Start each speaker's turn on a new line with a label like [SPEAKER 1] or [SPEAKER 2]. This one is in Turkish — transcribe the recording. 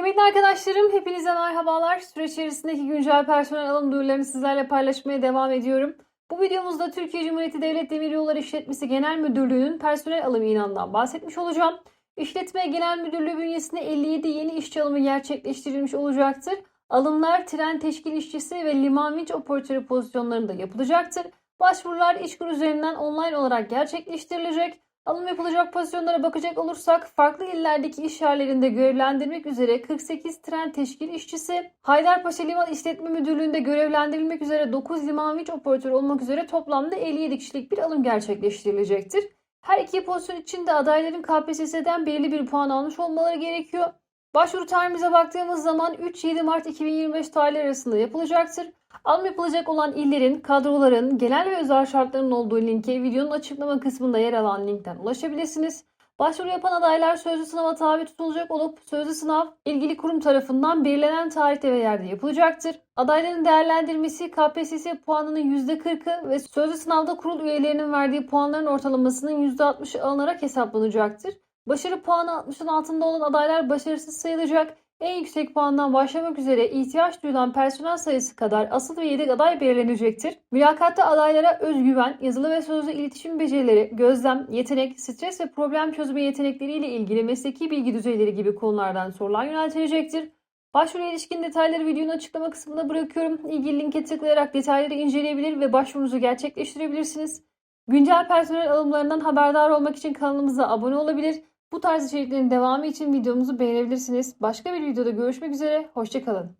[SPEAKER 1] Kıymetli arkadaşlarım, hepinize merhabalar. Süreç içerisindeki güncel personel alım duyurularını sizlerle paylaşmaya devam ediyorum. Bu videomuzda Türkiye Cumhuriyeti Devlet Demiryolları İşletmesi Genel Müdürlüğü'nün personel alım ilanından bahsetmiş olacağım. İşletme Genel Müdürlüğü bünyesinde 57 yeni işçi alımı gerçekleştirilmiş olacaktır. Alımlar tren teşkil işçisi ve liman vinç operatörü pozisyonlarında yapılacaktır. Başvurular İşkur üzerinden online olarak gerçekleştirilecek. Alım yapılacak pozisyonlara bakacak olursak farklı illerdeki iş yerlerinde görevlendirmek üzere 48 tren teşkil işçisi, Haydarpaşa Liman İşletme Müdürlüğü'nde görevlendirilmek üzere 9 liman vinç operatörü olmak üzere toplamda 57 kişilik bir alım gerçekleştirilecektir. Her iki pozisyon için de adayların KPSS'den belirli bir puan almış olmaları gerekiyor. Başvuru tarihimize baktığımız zaman 3-7 Mart 2025 tarihleri arasında yapılacaktır. Alım yapılacak olan illerin, kadroların, genel ve özel şartlarının olduğu linke videonun açıklama kısmında yer alan linkten ulaşabilirsiniz. Başvuru yapan adaylar sözlü sınava tabi tutulacak olup sözlü sınav ilgili kurum tarafından belirlenen tarihte ve yerde yapılacaktır. Adayların değerlendirmesi KPSS puanının %40'ı ve sözlü sınavda kurul üyelerinin verdiği puanların ortalamasının %60'ı alınarak hesaplanacaktır. Başarı puanı 60'ın altında olan adaylar başarısız sayılacak. En yüksek puandan başlamak üzere ihtiyaç duyulan personel sayısı kadar asıl ve yedek aday belirlenecektir. Mülakatta adaylara özgüven, yazılı ve sözlü iletişim becerileri, gözlem, yetenek, stres ve problem çözme yetenekleriyle ilgili mesleki bilgi düzeyleri gibi konulardan sorular yöneltilecektir. Başvuruya ilişkin detayları videonun açıklama kısmına bırakıyorum. İlgili linke tıklayarak detayları inceleyebilir ve başvurunuzu gerçekleştirebilirsiniz. Güncel personel alımlarından haberdar olmak için kanalımıza abone olabilir. Bu tarz içeriklerin devamı için videomuzu beğenebilirsiniz. Başka bir videoda görüşmek üzere. Hoşçakalın.